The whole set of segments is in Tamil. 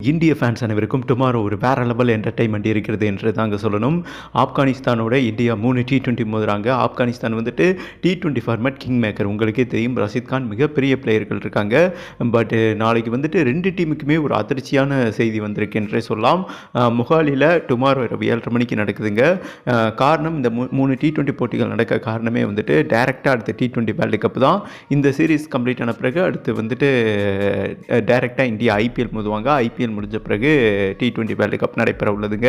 இந்திய ஃபேன்ஸ் அனைவருக்கும் டுமாரோ ஒரு வேற லெவல் என்டர்டைன்மெண்ட் இருக்கிறது என்று தாங்க சொல்லணும். ஆப்கானிஸ்தானோட இந்தியா மூணு டி டுவெண்ட்டி மோதுறாங்க. ஆப்கானிஸ்தான் வந்துட்டு T twenty format king maker உங்களுக்கே தெரியும் ரஷித் கான் மிகப்பெரிய பிளேயர்கள் இருக்காங்க. பட் நாளைக்கு வந்துட்டு ரெண்டு டீமுக்குமே ஒரு அதிர்ச்சியான செய்தி வந்திருக்கு என்றே சொல்லலாம். முகாலியில் டுமாரோ இரவு ஏழரை மணிக்கு நடக்குதுங்க. காரணம் இந்த மூ- மூணு டி டுவெண்ட்டி போட்டிகள் நடக்க காரணமே வந்துட்டு டேரெக்டாக அடுத்த டி டுவெண்ட்டி வேர்ல்டு கப் தான். இந்த சீரீஸ் கம்ப்ளீட் ஆன பிறகு அடுத்து வந்துட்டு டேரெக்டாக இந்தியா ஐபிஎல் மோதுவாங்க. ஐபிஎல் முடிஞ்ச பிறகு டி டுவெண்ட்டி வேர்ல்டு கப் நடைபெற உள்ளதுங்க.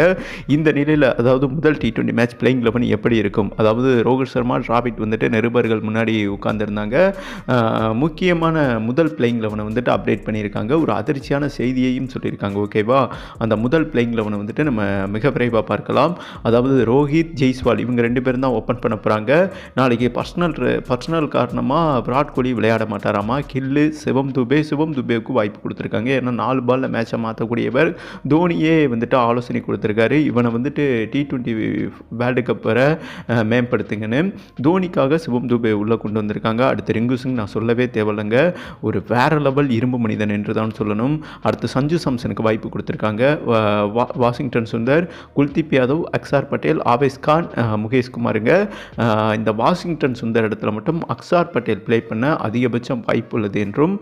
இந்த நிலையில் அதாவது முதல் T twenty match playing eleven எப்படி இருக்கும்? அதாவது ரோஹித் சர்மா டிராபிட் வந்துட்டு நிருபர்கள் முன்னாடி உட்காந்துருந்தாங்க முக்கியமான முதல் பிளேயிங் லெவனை வந்துட்டு அப்டேட் பண்ணியிருக்காங்க. ஒரு அதிர்ச்சியான செய்தியையும் சொல்லியிருக்காங்க ஓகேவா அந்த முதல் பிளேயிங் லெவனை வந்துட்டு நம்ம மிக விரைவாக பார்க்கலாம். அதாவது ரோஹித் ஜெய்ஸ்வால் இவங்க ரெண்டு பேரும் தான் ஓப்பன் பண்ண போகிறாங்க நாளைக்கு பர்சனல் பர்சனல் காரணமாக விராட் கோலி விளையாட மாட்டாராமா? கில்லு சிவம் துபே சிவம் துபேவுக்கு வாய்ப்பு கொடுத்துருக்காங்க. ஏன்னா நாலு பாலில் மேட்சை மாற்றக்கூடியவர். தோனியே வந்துட்டு ஆலோசனை கொடுத்துருக்காரு. இவனை வந்துட்டு டி டுவெண்ட்டி வேர்ல்டு கப் வர மேம்படுத்துங்கன்னு. தோனிக்காக சிவம் துபே உள்ளே கொண்டு வந்திருக்காங்க. அடுத்து ரிங்கு சிங் நான் சொல்லவே தேவையில்லைங்க. ஒரு வேற லெவல் இரும்பு மனிதன் என்று தான் சொல்லணும். அடுத்து சஞ்சு சாம்சனுக்கு வாய்ப்பு கொடுத்துருக்காங்க. வாஷிங்டன் சுந்தர் குல்தீப் யாதவ் அக்சார் பட்டேல் ஆவேஸ் கான் முகேஷ் குமாருங்க. இந்த வாஷிங்டன் சுந்தர் இடத்துல மட்டும் அக்சார் பட்டேல் ப்ளே பண்ண அதிகபட்சம் வாய்ப்பு உள்ளது என்றும்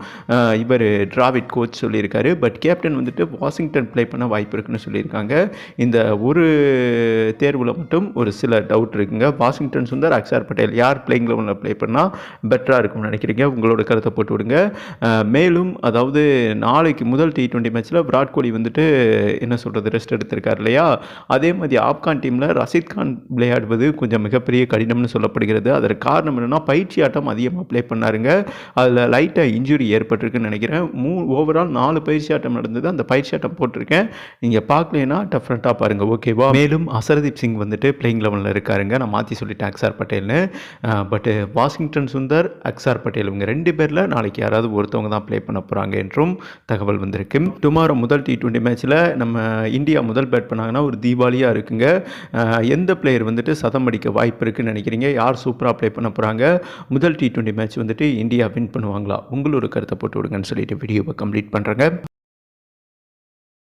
இவர் டிராவிட் கோச் சொல்லியிருக்காரு. பட் கேப்டன் வந்துட்டு வாஷிங்டன் ப்ளே பண்ண வாய்ப்பு இருக்குன்னு சொல்லியிருக்காங்க. இந்த ஒரு தேர்வில் மட்டும் ஒரு சில டவுட் இருக்குங்க. வாஷிங்டன் சுந்தர் அக்சார் பட்டேல் யார் பிளேயிங் லெவலில் ப்ளே பண்ணால் பெட்டராக இருக்கும்னு நினைக்கிறீங்க? உங்களோட கருத்தை போட்டு விடுங்க. மேலும் அதாவது நாளைக்கு முதல் டி ட்வெண்ட்டி மேட்ச்சில் விராட் கோலி வந்துட்டு என்ன சொல்கிறது ரெஸ்ட் எடுத்திருக்கார் இல்லையா? அதே மாதிரி ஆப்கான் டீமில் ரஷித் கான் விளையாடுவது கொஞ்சம் மிகப்பெரிய கடினம்னு சொல்லப்படுகிறது. அதற்கு காரணம் என்னென்னா பயிற்சி ஆட்டம் அதிகமாக ப்ளே பண்ணாருங்க. அதில் லைட்டாக இன்ஜுரி ஏற்பட்டிருக்குன்னு நினைக்கிறேன். மூ ஓவரால் நாலு பயிற்சி ஆட்டம் நடந்தது. அந்த பயிற்சி ஆட்டம் போட்டிருக்கேன். நீங்கள் பார்க்கலனா டெஃபரெண்ட்டாக பாருங்கள் ஓகேவா மேலும் அசரதீப் சிங் வந்துட்டு பிளேயிங் லெவலில் இருக்காருங்க. நான் மாற்றி சொல்லிட்டேன் அக்சார் பட்டேல்னு. பட்டு வாஷிங்டன் சுந்தர் அக்சார் பட்டேல் இவங்க ரெண்டு பேரில் நாளைக்கு யாராவது ஒருத்தவங்க தான் ப்ளே பண்ண போகிறாங்க என்றும் தகவல் வந்திருக்கு. டுமாரோ முதல் டி டுவெண்ட்டி மேட்ச்சில் நம்ம இந்தியா முதல் பேட் பண்ணாங்கன்னா ஒரு தீபாவளியாக இருக்குங்க. எந்த பிளேயர் வந்துட்டு சதம் அடிக்க வாய்ப்பு இருக்குன்னு நினைக்கிறீங்க? யார் சூப்பராக ப்ளே பண்ண போகிறாங்க முதல் டி ட்வெண்ட்டி மேட்ச் வந்துட்டு இந்தியா வின் பண்ணுவாங்களா? உங்களோட கருத்தை போட்டு விடுங்கன்னு சொல்லிட்டு வீடியோவை கம்ப்ளீட் பண்ணுறேங்க